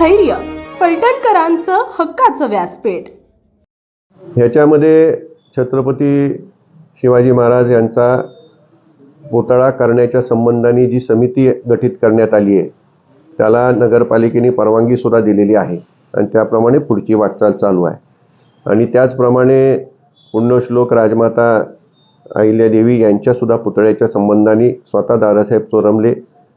स्थैर्य फलटणकरांचं हक्काचं व्यासपीठ. ह्याच्यामध्ये छत्रपती शिवाजी महाराज यांचा पुतळा करण्याच्या संबंधाने जी समिती गठीत करण्यात आली आहे त्याला नगरपालिकेने परवानगीसुद्धा दिलेली आहे आणि त्याप्रमाणे पुढची वाटचाल चालू आहे. आणि त्याचप्रमाणे पुण्यश्लोक राजमाता अहिल्यादेवी यांच्यासुद्धा पुतळ्याच्या संबंधाने स्वतः दादासाहेब चोरमले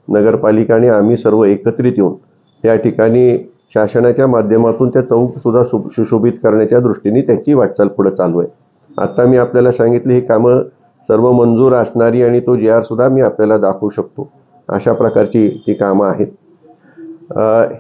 नगरपालिका आणि आम्ही सर्व एकत्रित येऊन या ठिकाणी शासनाच्या माध्यमातून त्या चौकसुद्धा सु सुशोभित करण्याच्या दृष्टीने त्याची वाटचाल पुढे चालू आहे. आता मी आपल्याला सांगितली ही कामं सर्व मंजूर असणारी आणि तो जी आरसुद्धा मी आपल्याला दाखवू शकतो. अशा प्रकारची ती कामं आहेत.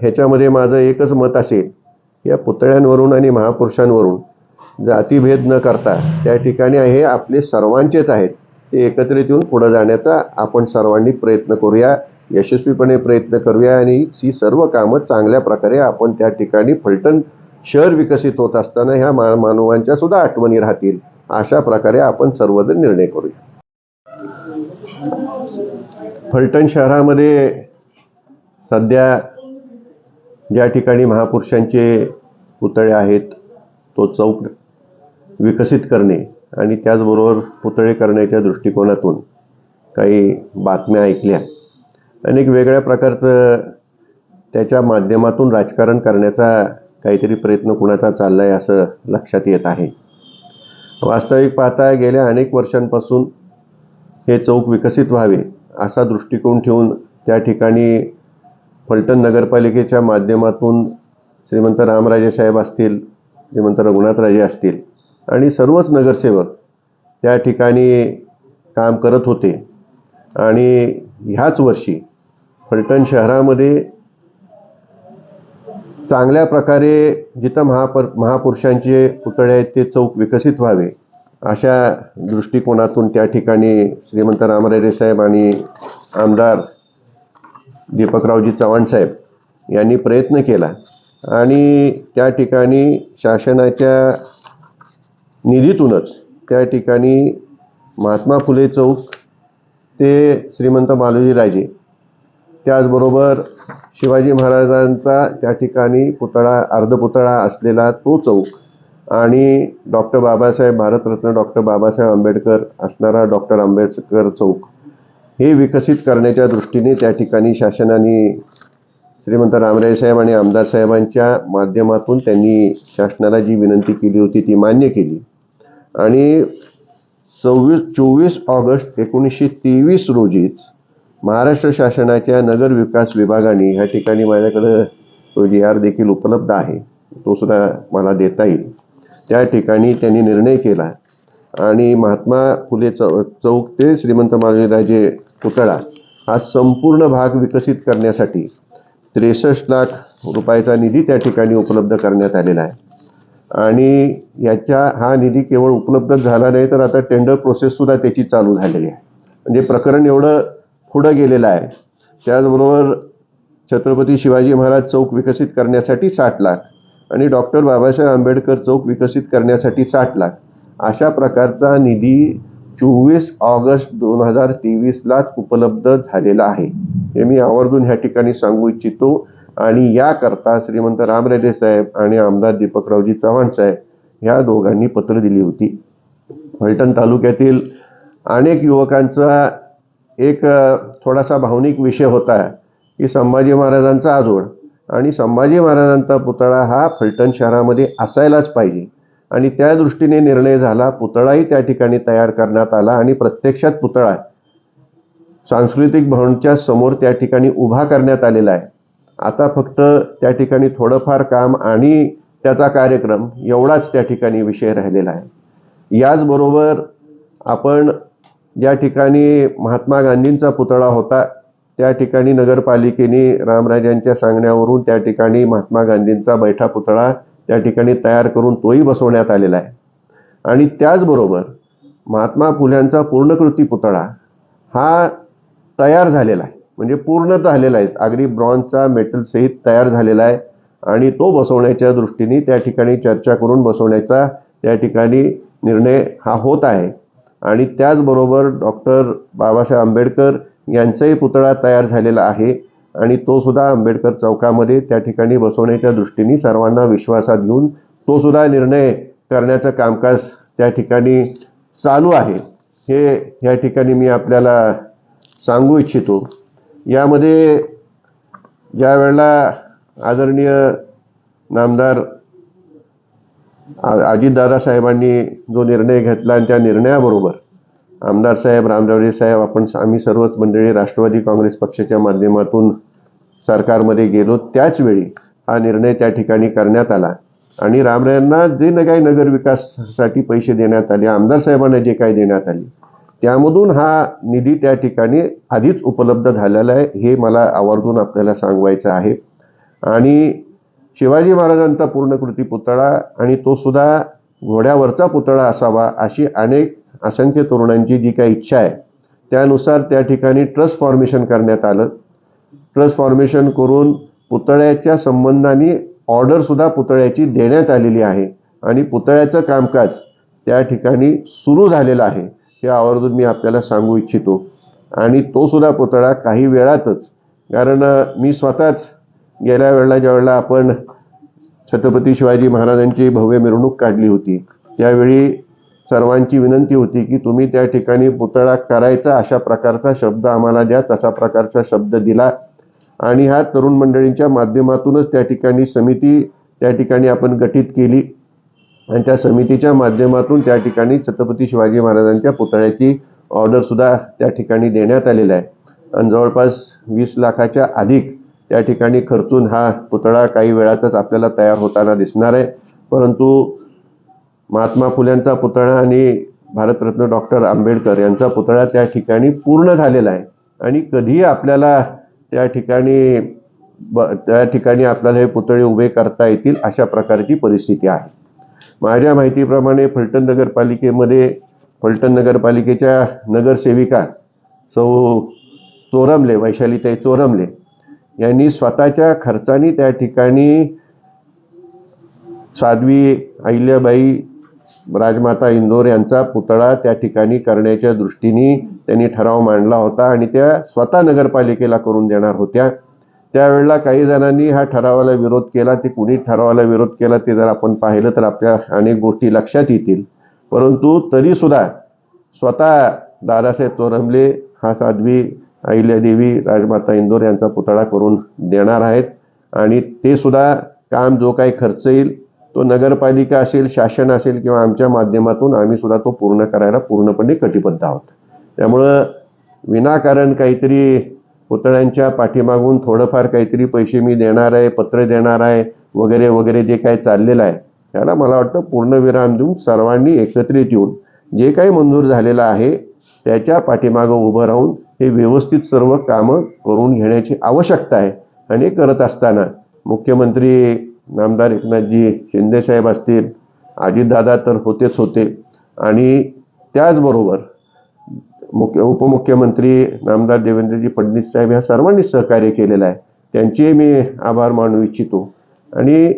ह्याच्यामध्ये माझं एकच मत असेल की या पुतळ्यांवरून आणि महापुरुषांवरून जातीभेद न करता त्या ठिकाणी हे आपले सर्वांचेच आहेत ते एकत्रित येऊन पुढं जाण्याचा आपण सर्वांनी प्रयत्न करूया. यशस्वीपणे प्रयत्न करूया आणि ही सर्व कामं चांगल्या प्रकारे आपण त्या ठिकाणी फलटण शहर विकसित होत असताना ह्या मा मानवांच्या सुद्धा आठवणी राहतील. अशा प्रकारे आपण सर्वजण निर्णय करूया. फलटण शहरामध्ये सध्या ज्या ठिकाणी महापुरुषांचे पुतळे आहेत तो चौक विकसित करणे आणि त्याचबरोबर पुतळे करण्याच्या दृष्टिकोनातून काही बातम्या ऐकल्या. अनेक वेगळ्या प्रकारचं त्याच्या माध्यमातून राजकारण करण्याचा काहीतरी प्रयत्न कुणाचा चालला आहे असं लक्षात येत आहे. वास्तविक पाहता गेल्या अनेक वर्षांपासून हे चौक विकसित व्हावे असा दृष्टिकोन ठेवून त्या ठिकाणी फलटण नगरपालिकेच्या माध्यमातून श्रीमंत रामराजे साहेब असतील श्रीमंत रघुनाथराजे असतील आणि सर्वच नगरसेवक त्या ठिकाणी काम करत होते. आणि ह्याच वर्षी फलटण शहरामध्ये चांगल्या प्रकारे जिथं महापर महापुरुषांचे पुतळे आहेत ते चौक विकसित व्हावे अशा दृष्टिकोनातून त्या ठिकाणी श्रीमंत रामराजे साहेब आणि आमदार दीपकरावजी चव्हाण साहेब यांनी प्रयत्न केला. आणि त्या ठिकाणी शासनाच्या निधीतूनच त्या ठिकाणी महात्मा फुले चौक ते श्रीमंत मालोजी राजे त्याचबरोबर शिवाजी महाराजांचा त्या ठिकाणी पुतळा अर्धपुतळा असलेला तो चौक आणि डॉक्टर बाबासाहेब भारतरत्न डॉक्टर बाबासाहेब आंबेडकर असणारा डॉक्टर आंबेडकर चौक हे विकसित करण्याच्या दृष्टीने त्या ठिकाणी शासनाने श्रीमंत रामराय साहेब आणि आमदार साहेबांच्या माध्यमातून त्यांनी शासनाला जी विनंती केली होती ती मान्य केली. आणि चोवीस चोवीस ऑगस्ट एकोणीसशे तेवीस रोजीच महाराष्ट्र शासनाच्या नगर विकास विभागाने ह्या ठिकाणी माझ्याकडं तो जी आर देखील उपलब्ध आहे. तो सुद्धा मला देता येईल. त्या ठिकाणी त्यांनी निर्णय केला आणि महात्मा फुले चौ चौक ते श्रीमंत मालवीराजे पुतळा हा संपूर्ण भाग विकसित करण्यासाठी त्रेसष्ट लाख रुपयाचा निधी त्या ठिकाणी उपलब्ध करण्यात आलेला आहे. आणि याच्या हा निधी केवळ उपलब्धच झाला नाही तर आता टेंडर प्रोसेससुद्धा त्याची चालू झालेली आहे. म्हणजे प्रकरण एवढं पुढं गेलेला आहे. त्याचबरोबर छत्रपती शिवाजी महाराज चौक विकसित करण्यासाठी साठ लाख आणि डॉक्टर बाबासाहेब आंबेडकर चौक विकसित करण्यासाठी साठ लाख. अशा प्रकारचा निधी चोवीस ऑगस्ट दोन हजार तेवीसलाच उपलब्ध झालेला आहे. हे मी आवर्जून ह्या ठिकाणी सांगू इच्छितो. आणि याकरता श्रीमंत रामरेडे साहेब आणि आमदार दीपकरावजी चव्हाण साहेब ह्या दोघांनी पत्र दिली होती. फलटण तालुक्यातील अनेक युवकांचा एक थोडासा भावनिक विषय होता की संभाजी महाराजांचा आजोड आणि संभाजी महाराजांचा पुतळा हा फलटण शहरामध्ये असायलाच पाहिजे. आणि त्या दृष्टीने निर्णय झाला पुतळाही त्या ठिकाणी तयार करण्यात आला आणि प्रत्यक्षात पुतळा सांस्कृतिक भवनच्या समोर त्या ठिकाणी उभा करण्यात आलेला आहे. आता फक्त त्या ठिकाणी थोडंफार काम आणि त्याचा कार्यक्रम एवढाच त्या ठिकाणी विषय राहिलेला आहे. याचबरोबर आपण ज्या ठिकाणी महात्मा गांधींचा पुतळा होता त्या ठिकाणी नगरपालिकेने रामराजांच्या सांगण्यावरून त्या ठिकाणी महात्मा गांधींचा बैठा पुतळा त्या ठिकाणी तयार करून तोही बसवण्यात आलेला आहे. आणि त्याचबरोबर महात्मा फुल्यांचा पूर्णकृती पुतळा हा तयार झालेला आहे. म्हणजे पूर्ण झालेला आहे. अगदी ब्रॉन्झचा मेटलसहित तयार झालेला आहे. आणि तो बसवण्याच्या दृष्टीने त्या ठिकाणी चर्चा करून बसवण्याचा त्या ठिकाणी निर्णय हा होत आहे. आणि त्याचबरोबर डॉक्टर बाबासाहेब आंबेडकर यांचाही पुतळा तयार झालेला आहे. आणि तो सुद्धा आंबेडकर चौकामध्ये त्या ठिकाणी बसवण्याच्या दृष्टीने सर्वांना विश्वासात घेऊन तो सुद्धा निर्णय करण्याचं कामकाज त्या ठिकाणी चालू आहे. हे या ठिकाणी मी आपल्याला सांगू इच्छितो. यामध्ये ज्या वेळेला आदरणीय नामदार अजितदादा साहेबांनी जो निर्णय घेतला आणि त्या निर्णयाबरोबर आमदार साहेब रामरावडे साहेब आपण आम्ही सर्वच मंडळी राष्ट्रवादी काँग्रेस पक्षाच्या माध्यमातून सरकारमध्ये गेलो. त्याचवेळी हा निर्णय त्या ठिकाणी करण्यात आला आणि रामरायांना जे न काही नगरविकासासाठी पैसे देण्यात आले आमदार साहेबांना जे काही देण्यात आले त्यामधून हा निधी त्या ठिकाणी आधीच उपलब्ध झालेला आहे हे मला आवर्जून आपल्याला सांगवायचं आहे. आणि शिवाजी महाराजांचा पूर्णकृती पुतळा आणि तो सुद्धा घोड्यावरचा पुतळा असावा अशी अनेक असंख्य तरुणांची जी काही इच्छा आहे त्यानुसार त्या ठिकाणी ट्रस्ट फॉर्मेशन करण्यात आलं. ट्रस्ट फॉर्मेशन करून पुतळ्याच्या संबंधाने ऑर्डरसुद्धा पुतळ्याची देण्यात आलेली आहे आणि पुतळ्याचं कामकाज त्या ठिकाणी सुरू झालेलं आहे हे आवर्जून मी आपल्याला सांगू इच्छितो. आणि तो सुद्धा पुतळा काही वेळातच कारण मी स्वतःच गेल्या वेळेला ज्या वेळेला आपण छत्रपती शिवाजी महाराजांची भव्य मिरवणूक काढली होती. त्यावेळी सर्वांची विनंती होती की तुम्ही त्या ठिकाणी पुतळा करायचा अशा प्रकारचा शब्द आम्हाला द्या तसा प्रकारचा शब्द दिला. आणि ह्या तरुण मंडळींच्या माध्यमातूनच त्या ठिकाणी समिती त्या ठिकाणी आपण गठीत केली. आणि त्या समितीच्या माध्यमातून त्या ठिकाणी छत्रपती शिवाजी महाराजांच्या पुतळ्याची ऑर्डरसुद्धा त्या ठिकाणी देण्यात आलेला आहे. आणि जवळपास वीस लाखाच्या अधिक त्या ठिकाणी खर्चून हा पुतळा काही वेळातच आपल्याला तयार होताना दिसणार आहे. परंतु महात्मा फुल्यांचा पुतळा आणि भारतरत्न डॉक्टर आंबेडकर यांचा पुतळा त्या ठिकाणी पूर्ण झालेला आहे. आणि कधीही आपल्याला त्या ठिकाणी ब त्या ठिकाणी आपल्याला हे पुतळे उभे करता येतील अशा प्रकारची परिस्थिती आहे. माझ्या माहितीप्रमाणे फलटण नगरपालिकेमध्ये फलटण नगरपालिकेच्या नगरसेविका सौ चोरमले वैशालीताई चोरमले यांनी स्वतःच्या खर्चाने त्या ठिकाणी साध्वी अहिल्याबाई राजमाता इंदोर यांचा पुतळा त्या ठिकाणी करण्याच्या दृष्टीने त्यांनी ठराव मांडला होता आणि त्या स्वतः नगरपालिकेला करून देणार होत्या. त्यावेळेला काही जणांनी हा ठरावाला विरोध केला ते कुणी ठरावाला विरोध केला ते जर आपण पाहिलं तर आपल्या अनेक गोष्टी लक्षात येतील. परंतु तरीसुद्धा स्वतः दादासाहेब चोरमले हा साध्वी अहिल्यादेवी राजमाता इंदोर यांचा पुतळा करून देणार आहेत. आणि ते सुद्धा काम जो काही खर्च येईल तो नगरपालिका असेल शासन असेल किंवा आमच्या माध्यमातून आम्ही सुद्धा तो पूर्ण करायला पूर्णपणे कटिबद्ध आहोत. त्यामुळं विनाकारण काहीतरी पुतळ्यांच्या पाठीमागून थोडंफार काहीतरी पैसे मी देणार आहे पत्र देणार आहे वगैरे वगैरे जे काही चाललेलं आहे त्याला मला वाटतं पूर्णविराम देऊन सर्वांनी एकत्रित येऊन जे काही मंजूर झालेलं आहे त्याच्या पाठीमागं उभं राहून हे व्यवस्थित सर्व कामं करून घेण्याची आवश्यकता आहे आणि करत असताना मुख्यमंत्री नामदार एकनाथजी शिंदेसाहेब असतील अजितदादा तर होतेच होते. आणि त्याचबरोबर मुख्य उपमुख्यमंत्री नामदार देवेंद्रजी फडणवीस साहेब ह्या सर्वांनी सहकार्य केलेलं आहे. त्यांचे मी आभार मानू इच्छितो. आणि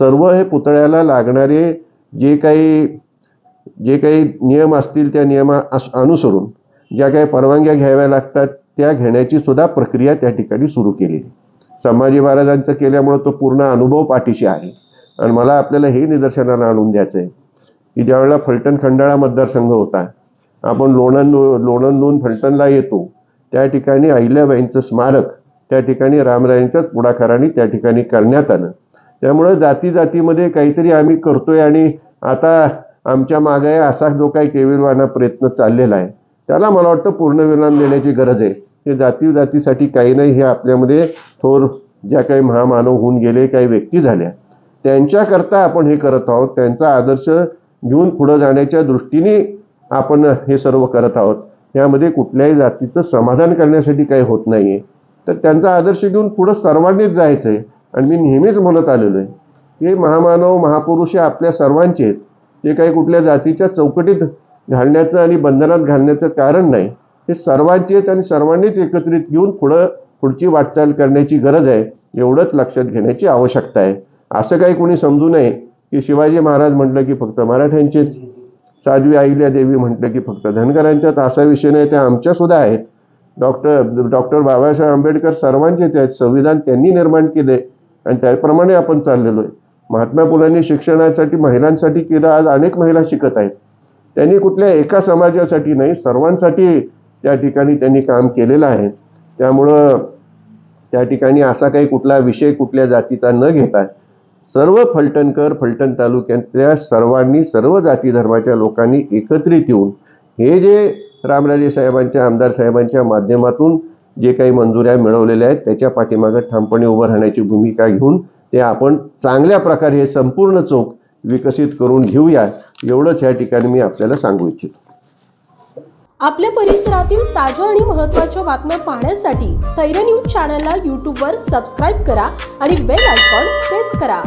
सर्व हे पुतळ्याला लागणारे जे काही जे काही नियम असतील त्या नियमा अनुसरून ज्या काही परवानग्या घ्याव्या लागतात त्या घेण्याची सुद्धा प्रक्रिया त्या ठिकाणी सुरू केलेली संभाजी महाराजांचं केल्यामुळं तो पूर्ण अनुभव पाठीशी आहे. आणि मला आपल्याला हे निदर्शनाला आणून द्यायचं आहे की ज्यावेळेला फलटण खंडाळा मतदारसंघ होता आपण लोणंद लोणंदून फलटणला येतो त्या ठिकाणी अहिल्याबाईंचं स्मारक त्या ठिकाणी रामरायांच्याच पुढाकाराने त्या ठिकाणी करण्यात आलं. त्यामुळं जाती जातीमध्ये काहीतरी आम्ही करतोय आणि आता आमच्या मागे असा जो काही केविलवाना प्रयत्न चाललेला आहे त्याला मला वाटतं पूर्णविराम देण्याची गरज आहे. हे जाती जातीसाठी काही नाही हे आपल्यामध्ये थोर ज्या काही महामानव होऊन गेले काही व्यक्ती झाल्या. त्यांच्याकरता आपण हे करत आहोत. त्यांचा आदर्श घेऊन पुढं जाण्याच्या दृष्टीने आपण हे सर्व करत आहोत. यामध्ये कुठल्याही जातीचं समाधान करण्यासाठी काही होत नाही आहे तर त्यांचा आदर्श घेऊन पुढं सर्वांनीच जायचं आहे आणि मी नेहमीच म्हणत आलेलो आहे हे महामानव महापुरुष हे आपल्या सर्वांचे आहेत. ते काही कुठल्या जातीच्या चौकटीत घालण्याचं आणि बंधनात घालण्याचं कारण नाही. हे सर्वांचेच आणि सर्वांनीच एकत्रित घेऊन पुढं पुढची वाटचाल करण्याची गरज आहे एवढंच लक्षात घेण्याची आवश्यकता आहे. असं काही कोणी समजू नये की शिवाजी महाराज म्हटलं की फक्त मराठ्यांचेच साध्वी आईल्या देवी म्हटलं की फक्त धनगरांच्यात असा विषय नाही त्या आमच्यासुद्धा आहेत. डॉक्टर डॉक्टर बाबासाहेब आंबेडकर सर्वांचे ते आहेत संविधान त्यांनी निर्माण केले आणि त्याप्रमाणे आपण चाललेलो आहे. महात्मा फुलांनी शिक्षणासाठी महिलांसाठी केलं आज अनेक महिला शिकत आहेत. त्यांनी कुठल्या एका समाजासाठी नाही सर्वांसाठी त्या ठिकाणी त्यांनी काम केलेलं आहे. त्यामुळं त्या ठिकाणी असा काही कुठला विषय कुठल्या जातीचा न घेता सर्व फलटणकर फलटण तालुक्यातल्या सर्वांनी सर्व जाती धर्माच्या लोकांनी एकत्रित येऊन हे जे रामराजे साहेबांच्या आमदार साहेबांच्या माध्यमातून जे काही मंजुऱ्या मिळवलेल्या आहेत त्याच्या पाठीमागं ठामपणे उभं राहण्याची भूमिका घेऊन ते आपण चांगल्या प्रकारे हे संपूर्ण चौक विकसित करून घेऊया एवढंच या ठिकाणी मी आपल्याला सांगू इच्छितो. आपल्या परिसरातील ताज्या आणि महत्त्वाच्या बातम्या पाहण्यासाठी स्थैर्य न्यूज चॅनलला यूट्यूबवर सबस्क्राईब करा आणि बेल आयकॉन प्रेस करा.